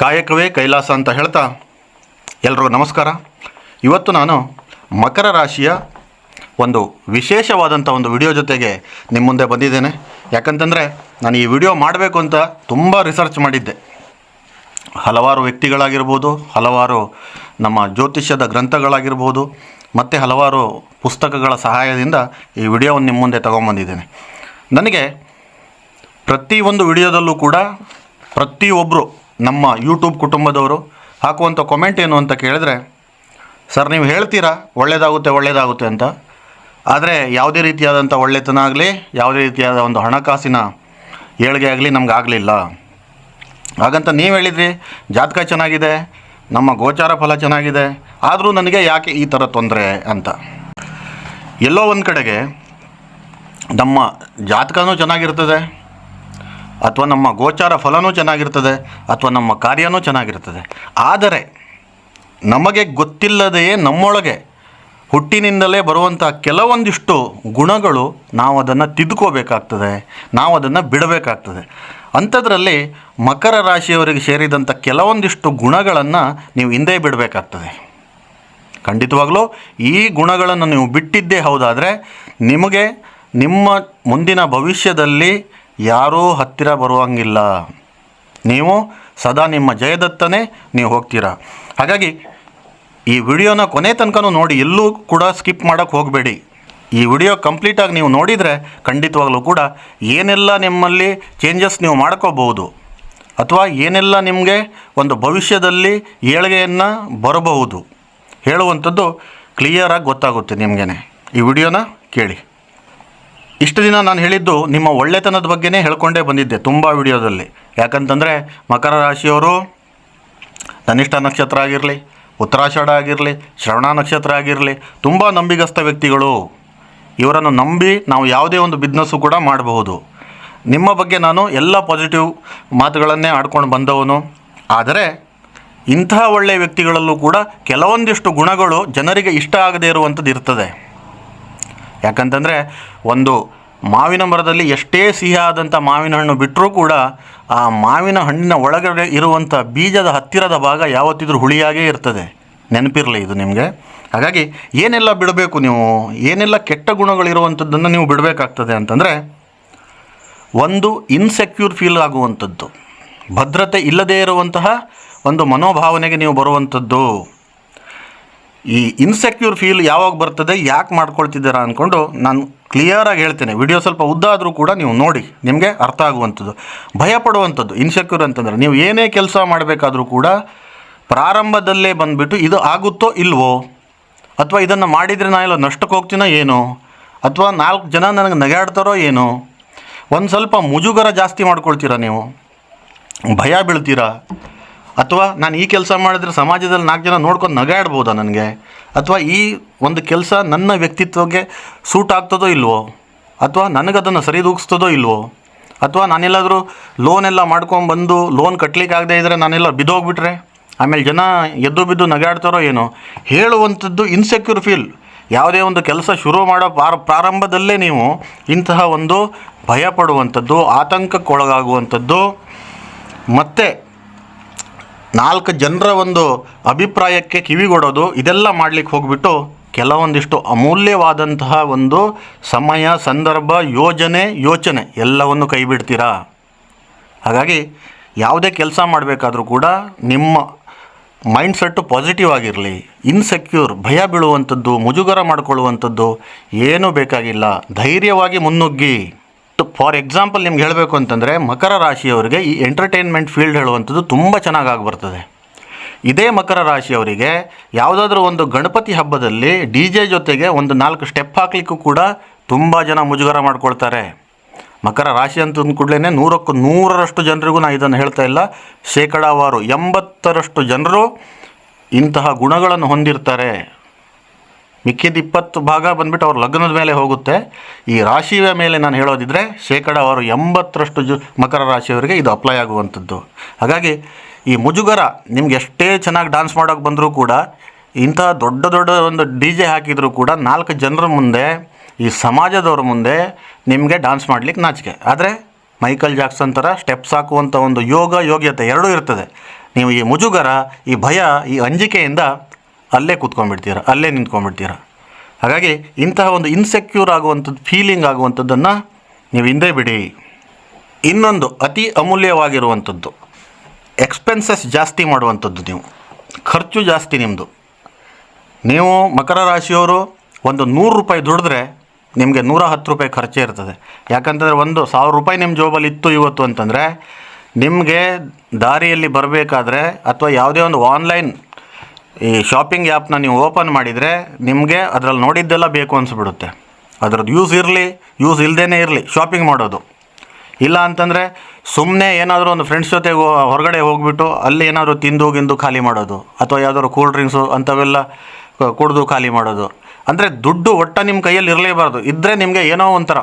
ಕಾಯಕವೇ ಕೈಲಾಸ ಅಂತ ಹೇಳ್ತಾ ಎಲ್ರಿಗೂ ನಮಸ್ಕಾರ. ಇವತ್ತು ನಾನು ಮಕರ ರಾಶಿಯ ಒಂದು ವಿಶೇಷವಾದಂಥ ಒಂದು ವಿಡಿಯೋ ಜೊತೆಗೆ ನಿಮ್ಮ ಮುಂದೆ ಬಂದಿದ್ದೇನೆ. ಯಾಕಂತಂದರೆ ನಾನು ಈ ವಿಡಿಯೋ ಮಾಡಬೇಕು ಅಂತ ತುಂಬ ರಿಸರ್ಚ್ ಮಾಡಿದ್ದೆ. ಹಲವಾರು ವ್ಯಕ್ತಿಗಳಾಗಿರ್ಬೋದು, ಹಲವಾರು ನಮ್ಮ ಜ್ಯೋತಿಷ್ಯದ ಗ್ರಂಥಗಳಾಗಿರ್ಬೋದು, ಮತ್ತು ಹಲವಾರು ಪುಸ್ತಕಗಳ ಸಹಾಯದಿಂದ ಈ ವಿಡಿಯೋವನ್ನು ನಿಮ್ಮ ಮುಂದೆ ತಗೊಂಬಂದಿದ್ದೇನೆ ನನಗೆ ಪ್ರತಿಯೊಂದು ವಿಡಿಯೋದಲ್ಲೂ ಕೂಡ ಪ್ರತಿಯೊಬ್ಬರು ನಮ್ಮ ಯೂಟ್ಯೂಬ್ ಕುಟುಂಬದವರು ಹಾಕುವಂಥ ಕಾಮೆಂಟ್ ಏನು ಅಂತ ಕೇಳಿದ್ರೆ, ಸರ್, ನೀವು ಹೇಳ್ತೀರಾ? ಒಳ್ಳೆಯದಾಗುತ್ತೆ ಒಳ್ಳೆಯದಾಗುತ್ತೆ ಅಂತ. ಆದರೆ ಯಾವುದೇ ರೀತಿಯಾದಂಥ ಒಳ್ಳೆತನ ಆಗಲಿ, ಯಾವುದೇ ರೀತಿಯಾದ ಒಂದು ಹಣಕಾಸಿನ ಏಳಿಗೆ ಆಗಲಿ ನಮ್ಗೆ ಆಗಲಿಲ್ಲ. ಹಾಗಂತ ನೀವು ಹೇಳಿದ್ರಿ, ಜಾತಕ ಚೆನ್ನಾಗಿದೆ, ನಮ್ಮ ಗೋಚಾರ ಫಲ ಚೆನ್ನಾಗಿದೆ, ಆದರೂ ನನಗೆ ಯಾಕೆ ಈ ಥರ ತೊಂದರೆ ಅಂತ. ಎಲ್ಲೋ ಒಂದು ಕಡೆಗೆ ನಮ್ಮ ಜಾತಕನೂ ಚೆನ್ನಾಗಿರ್ತದೆ ಅಥವಾ ನಮ್ಮ ಗೋಚಾರ ಫಲನೂ ಚೆನ್ನಾಗಿರ್ತದೆ ಅಥವಾ ನಮ್ಮ ಕಾರ್ಯನೂ ಚೆನ್ನಾಗಿರ್ತದೆ. ಆದರೆ ನಮಗೆ ಗೊತ್ತಿಲ್ಲದೆಯೇ ನಮ್ಮೊಳಗೆ ಹುಟ್ಟಿನಿಂದಲೇ ಬರುವಂಥ ಕೆಲವೊಂದಿಷ್ಟು ಗುಣಗಳು ನಾವು ಅದನ್ನು ತಿದ್ದುಕೋಬೇಕಾಗ್ತದೆ ನಾವು ಅದನ್ನು ಬಿಡಬೇಕಾಗ್ತದೆ. ಅಂಥದ್ರಲ್ಲಿ ಮಕರ ರಾಶಿಯವರಿಗೆ ಸೇರಿದಂಥ ಕೆಲವೊಂದಿಷ್ಟು ಗುಣಗಳನ್ನು ನೀವು ಹಿಂದೆ ಬಿಡಬೇಕಾಗ್ತದೆ. ಖಂಡಿತವಾಗಲೂ ಈ ಗುಣಗಳನ್ನು ನೀವು ಬಿಟ್ಟಿದ್ದೇ ಹೌದಾದರೆ ನಿಮಗೆ ನಿಮ್ಮ ಮುಂದಿನ ಭವಿಷ್ಯದಲ್ಲಿ ಯಾರೂ ಹತ್ತಿರ ಬರುವಂಗಿಲ್ಲ. ನೀವು ಸದಾ ನಿಮ್ಮ ಜಯದತ್ತನೇ ನೀವು ಹೋಗ್ತೀರಾ. ಹಾಗಾಗಿ ಈ ವಿಡಿಯೋನ ಕೊನೆ ತನಕನೂ ನೋಡಿ, ಎಲ್ಲೂ ಕೂಡ ಸ್ಕಿಪ್ ಮಾಡೋಕ್ಕೆ ಹೋಗಬೇಡಿ. ಈ ವಿಡಿಯೋ ಕಂಪ್ಲೀಟಾಗಿ ನೀವು ನೋಡಿದರೆ ಖಂಡಿತವಾಗಲೂ ಕೂಡ ಏನೆಲ್ಲ ನಿಮ್ಮಲ್ಲಿ ಚೇಂಜಸ್ ನೀವು ಮಾಡ್ಕೋಬಹುದು ಅಥವಾ ಏನೆಲ್ಲ ನಿಮಗೆ ಒಂದು ಭವಿಷ್ಯದಲ್ಲಿ ಏಳಿಗೆಯನ್ನು ಬರಬಹುದು ಹೇಳುವಂಥದ್ದು ಕ್ಲಿಯರಾಗಿ ಗೊತ್ತಾಗುತ್ತೆ ನಿಮಗೇನೆ. ಈ ವಿಡಿಯೋನ ಕೇಳಿ. ಇಷ್ಟು ದಿನ ನಾನು ಹೇಳಿದ್ದು ನಿಮ್ಮ ಒಳ್ಳೆತನದ ಬಗ್ಗೆನೇ ಹೇಳ್ಕೊಂಡೇ ಬಂದಿದ್ದೆ ತುಂಬ ವಿಡಿಯೋದಲ್ಲಿ. ಯಾಕಂತಂದರೆ ಮಕರ ರಾಶಿಯವರು ಧನಿಷ್ಠ ನಕ್ಷತ್ರ ಆಗಿರಲಿ, ಉತ್ತರಾಷಾಢ ಆಗಿರಲಿ, ಶ್ರವಣ ನಕ್ಷತ್ರ ಆಗಿರಲಿ, ತುಂಬ ನಂಬಿಗಸ್ತ ವ್ಯಕ್ತಿಗಳು. ಇವರನ್ನು ನಂಬಿ ನಾವು ಯಾವುದೇ ಒಂದು ಬಿಸ್ನೆಸ್ಸು ಕೂಡ ಮಾಡಬಹುದು. ನಿಮ್ಮ ಬಗ್ಗೆ ನಾನು ಎಲ್ಲ ಪಾಸಿಟಿವ್ ಮಾತುಗಳನ್ನೇ ಆಡ್ಕೊಂಡು ಬಂದವನು. ಆದರೆ ಇಂತಹ ಒಳ್ಳೆಯ ವ್ಯಕ್ತಿಗಳಲ್ಲೂ ಕೂಡ ಕೆಲವೊಂದಿಷ್ಟು ಗುಣಗಳು ಜನರಿಗೆ ಇಷ್ಟ ಆಗದೇ ಇರುವಂಥದ್ದು ಇರ್ತದೆ. ಯಾಕಂತಂದರೆ ಒಂದು ಮಾವಿನ ಮರದಲ್ಲಿ ಎಷ್ಟೇ ಸಿಹಿಯಾದಂಥ ಮಾವಿನ ಹಣ್ಣು ಬಿಟ್ಟರೂ ಕೂಡ ಆ ಮಾವಿನ ಹಣ್ಣಿನ ಒಳಗಡೆ ಇರುವಂಥ ಬೀಜದ ಹತ್ತಿರದ ಭಾಗ ಯಾವತ್ತಿದ್ರೂ ಹುಳಿಯಾಗೇ ಇರ್ತದೆ. ನೆನಪಿರಲಿ ಇದು ನಿಮಗೆ. ಹಾಗಾಗಿ ಏನೆಲ್ಲ ಬಿಡಬೇಕು ನೀವು? ಏನೆಲ್ಲ ಕೆಟ್ಟ ಗುಣಗಳಿರುವಂಥದ್ದನ್ನು ನೀವು ಬಿಡಬೇಕಾಗ್ತದೆ ಅಂತಂದರೆ ಒಂದು ಇನ್ಸೆಕ್ಯೂರ್ ಫೀಲ್ ಆಗುವಂಥದ್ದು ಭದ್ರತೆ ಇಲ್ಲದೇ ಇರುವಂತಹ ಒಂದು ಮನೋಭಾವನೆಗೆ ನೀವು ಬರುವಂಥದ್ದು ಈ ಇನ್ಸೆಕ್ಯೂರ್ ಫೀಲ್ ಯಾವಾಗ ಬರ್ತದೆ, ಯಾಕೆ ಮಾಡ್ಕೊಳ್ತಿದ್ದೀರಾ ಅಂದ್ಕೊಂಡು ನಾನು ಕ್ಲಿಯರಾಗಿ ಹೇಳ್ತೇನೆ. ವಿಡಿಯೋ ಸ್ವಲ್ಪ ಉದ್ದ ಆದರೂ ಕೂಡ ನೀವು ನೋಡಿ, ನಿಮಗೆ ಅರ್ಥ ಆಗುವಂಥದ್ದು. ಭಯ ಪಡುವಂಥದ್ದು ಇನ್ಸೆಕ್ಯೂರ್ ಅಂತಂದರೆ ನೀವು ಏನೇ ಕೆಲಸ ಮಾಡಬೇಕಾದರೂ ಕೂಡ ಪ್ರಾರಂಭದಲ್ಲೇ ಬಂದುಬಿಟ್ಟು ಇದು ಆಗುತ್ತೋ ಇಲ್ವೋ, ಅಥವಾ ಇದನ್ನು ಮಾಡಿದರೆ ನಾನೆಲ್ಲ ನಷ್ಟಕ್ಕೆ ಹೋಗ್ತೀನೋ ಏನೋ, ಅಥವಾ ನಾಲ್ಕು ಜನ ನನಗೆ ನಗಾಡ್ತಾರೋ ಏನೋ, ಒಂದು ಸ್ವಲ್ಪ ಮುಜುಗರ ಜಾಸ್ತಿ ಮಾಡ್ಕೊಳ್ತೀರಾ ನೀವು? ಭಯ ಬೀಳ್ತೀರಾ? ಅಥವಾ ನಾನು ಈ ಕೆಲಸ ಮಾಡಿದ್ರೆ ಸಮಾಜದಲ್ಲಿ ನಾಲ್ಕು ಜನ ನೋಡ್ಕೊಂಡು ನಗಾಡ್ಬೋದಾ ನನಗೆ? ಅಥವಾ ಈ ಒಂದು ಕೆಲಸ ನನ್ನ ವ್ಯಕ್ತಿತ್ವಕ್ಕೆ ಸೂಟ್ ಆಗ್ತದೋ ಇಲ್ವೋ? ಅಥವಾ ನನಗದನ್ನು ಸರಿದೂಗಿಸ್ತದೋ ಇಲ್ವೋ? ಅಥವಾ ನಾನೆಲ್ಲಾದರೂ ಲೋನ್ ಎಲ್ಲ ಮಾಡ್ಕೊಂಬಂದು ಲೋನ್ ಕಟ್ಟಲಿಕ್ಕೆ ಆಗದೆ ಇದ್ದರೆ ನಾನೆಲ್ಲ ಬಿದ್ದೋಗ್ಬಿಟ್ರೆ? ಆಮೇಲೆ ಜನ ಎದ್ದು ಬಿದ್ದು ನಗಾಡ್ತಾರೋ ಏನೋ? ಹೇಳುವಂಥದ್ದು ಇನ್ಸೆಕ್ಯೂರ್ ಫೀಲ್ ಯಾವುದೇ ಒಂದು ಕೆಲಸ ಶುರು ಮಾಡೋ ಪಾರ, ಪ್ರಾರಂಭದಲ್ಲೇ ನೀವು ಇಂತಹ ಒಂದು ಭಯ ಪಡುವಂಥದ್ದು ಆತಂಕಕ್ಕೊಳಗಾಗುವಂಥದ್ದು. ಮತ್ತು ನಾಲ್ಕು ಜನರ ಒಂದು ಅಭಿಪ್ರಾಯಕ್ಕೆ ಕಿವಿಗೊಡೋದು, ಇದೆಲ್ಲ ಮಾಡಲಿಕ್ಕೆ ಹೋಗ್ಬಿಟ್ಟು ಕೆಲವೊಂದಿಷ್ಟು ಅಮೂಲ್ಯವಾದಂತಹ ಒಂದು ಸಮಯ, ಸಂದರ್ಭ, ಯೋಜನೆ, ಯೋಚನೆ ಎಲ್ಲವನ್ನು ಕೈ ಬಿಡ್ತೀರಾ ಹಾಗಾಗಿ ಯಾವುದೇ ಕೆಲಸ ಮಾಡಬೇಕಾದ್ರೂ ಕೂಡ ನಿಮ್ಮ ಮೈಂಡ್ಸೆಟ್ಟು ಪಾಸಿಟಿವ್ ಆಗಿರಲಿ, ಇನ್ಸೆಕ್ಯೂರ್, ಭಯ ಬೀಳುವಂಥದ್ದು, ಮುಜುಗರ ಮಾಡಿಕೊಳ್ಳುವಂಥದ್ದು ಏನೂ ಬೇಕಾಗಿಲ್ಲ. ಧೈರ್ಯವಾಗಿ ಮುನ್ನುಗ್ಗಿ. ಫಾರ್ ಎಕ್ಸಾಂಪಲ್ ನಿಮ್ಗೆ ಹೇಳಬೇಕು ಅಂತಂದರೆ ಮಕರ ರಾಶಿಯವರಿಗೆ ಈ ಎಂಟರ್ಟೈನ್ಮೆಂಟ್ ಫೀಲ್ಡ್ ಹೇಳುವಂಥದ್ದು ತುಂಬ ಚೆನ್ನಾಗಿ ಬರ್ತದೆ. ಇದೇ ಮಕರ ರಾಶಿಯವರಿಗೆ ಯಾವುದಾದ್ರೂ ಒಂದು ಗಣಪತಿ ಹಬ್ಬದಲ್ಲಿ ಡಿ ಜೆ ಜೊತೆಗೆ ಒಂದು ನಾಲ್ಕು ಸ್ಟೆಪ್ ಹಾಕಲಿಕ್ಕೂ ಕೂಡ ತುಂಬ ಜನ ಮುಜುಗರ ಮಾಡ್ಕೊಳ್ತಾರೆ. ಮಕರ ರಾಶಿ ಅಂತ ಕೂಡಲೇ ನೂರಕ್ಕೂ ನೂರರಷ್ಟು ಜನರಿಗೂ ನಾನು ಇದನ್ನು ಹೇಳ್ತಾ ಇಲ್ಲ. ಶೇಕಡಾವಾರು ಎಂಬತ್ತರಷ್ಟು ಜನರು ಇಂತಹ ಗುಣಗಳನ್ನು ಹೊಂದಿರ್ತಾರೆ. ಮಿಕ್ಕಿದ ಇಪ್ಪತ್ತು ಭಾಗ ಬಂದ್ಬಿಟ್ಟು ಅವ್ರ ಲಗ್ನದ ಮೇಲೆ ಹೋಗುತ್ತೆ. ಈ ರಾಶಿಯ ಮೇಲೆ ನಾನು ಹೇಳೋದಿದ್ರೆ ಅವರು ಎಂಬತ್ತರಷ್ಟು ಜು ಮಕರ ರಾಶಿಯವರಿಗೆ ಇದು ಅಪ್ಲೈ ಆಗುವಂಥದ್ದು. ಹಾಗಾಗಿ ಈ ಮುಜುಗರ ನಿಮ್ಗೆ ಎಷ್ಟೇ ಚೆನ್ನಾಗಿ ಡಾನ್ಸ್ ಮಾಡೋಕೆ ಬಂದರೂ ಕೂಡ, ಇಂಥ ದೊಡ್ಡ ದೊಡ್ಡ ಒಂದು ಡಿ ಜೆ ಹಾಕಿದರೂ ಕೂಡ ನಾಲ್ಕು ಜನರ ಮುಂದೆ, ಈ ಸಮಾಜದವ್ರ ಮುಂದೆ ನಿಮಗೆ ಡಾನ್ಸ್ ಮಾಡ್ಲಿಕ್ಕೆ ನಾಚಿಕೆ. ಆದರೆ ಮೈಕಲ್ ಜಾಕ್ಸನ್ ಥರ ಸ್ಟೆಪ್ಸ್ ಹಾಕುವಂಥ ಒಂದು ಯೋಗ ಯೋಗ್ಯತೆ ಎರಡೂ ಇರ್ತದೆ. ನೀವು ಈ ಮುಜುಗರ, ಈ ಭಯ, ಈ ಅಂಜಿಕೆಯಿಂದ ಅಲ್ಲೇ ಕೂತ್ಕೊಂಡ್ಬಿಡ್ತೀರ? ಅಲ್ಲೇ ನಿಂತ್ಕೊಂಡ್ಬಿಡ್ತೀರ? ಹಾಗಾಗಿ ಇಂತಹ ಒಂದು ಇನ್ಸೆಕ್ಯೂರ್ ಆಗುವಂಥದ್ದು ಫೀಲಿಂಗ್ ಆಗುವಂಥದ್ದನ್ನು ನೀವು ಹಿಂದೆ ಬಿಡಿ. ಇನ್ನೊಂದು ಅತಿ ಅಮೂಲ್ಯವಾಗಿರುವಂಥದ್ದು ಎಕ್ಸ್ಪೆನ್ಸಸ್ ಜಾಸ್ತಿ ಮಾಡುವಂಥದ್ದು ನೀವು. ಖರ್ಚು ಜಾಸ್ತಿ ನಿಮ್ಮದು ನೀವು ಮಕರ ರಾಶಿಯವರು ಒಂದು ನೂರು ರೂಪಾಯಿ ದುಡಿದ್ರೆ ನಿಮಗೆ ನೂರ ಹತ್ತು ರೂಪಾಯಿ ಖರ್ಚೇ ಇರ್ತದೆ. ಯಾಕಂತಂದರೆ ಒಂದು ಸಾವಿರ ರೂಪಾಯಿ ನಿಮ್ಮ ಜೋಬಲ್ಲಿ ಇತ್ತು ಇವತ್ತು ಅಂತಂದರೆ ನಿಮಗೆ ದಾರಿಯಲ್ಲಿ ಬರಬೇಕಾದ್ರೆ ಅಥವಾ ಯಾವುದೇ ಒಂದು ಆನ್ಲೈನ್ ಈ ಶಾಪಿಂಗ್ ಆ್ಯಪ್ನ ನೀವು ಓಪನ್ ಮಾಡಿದರೆ ನಿಮಗೆ ಅದರಲ್ಲಿ ನೋಡಿದ್ದೆಲ್ಲ ಬೇಕು ಅನಿಸ್ಬಿಡುತ್ತೆ. ಅದರದ್ದು ಯೂಸ್ ಇರಲಿ ಯೂಸ್ ಇಲ್ಲದೇ ಇರಲಿ ಶಾಪಿಂಗ್ ಮಾಡೋದು. ಇಲ್ಲ ಅಂತಂದರೆ ಸುಮ್ಮನೆ ಏನಾದರೂ ಒಂದು ಫ್ರೆಂಡ್ಸ್ ಜೊತೆ ಹೊರಗಡೆ ಹೋಗ್ಬಿಟ್ಟು ಅಲ್ಲಿ ಏನಾದರೂ ತಿಂದು, ಗಿಂದು ಖಾಲಿ ಮಾಡೋದು. ಅಥವಾ ಯಾವುದಾದ್ರು ಕೂಲ್ ಡ್ರಿಂಕ್ಸು ಅಂಥವೆಲ್ಲ ಕುಡಿದು ಖಾಲಿ ಮಾಡೋದು. ಅಂದರೆ ದುಡ್ಡು ಒಟ್ಟ ನಿಮ್ಮ ಕೈಯಲ್ಲಿ ಇರಲೇಬಾರ್ದು. ಇದ್ದರೆ ನಿಮಗೆ ಏನೋ ಒಂಥರ.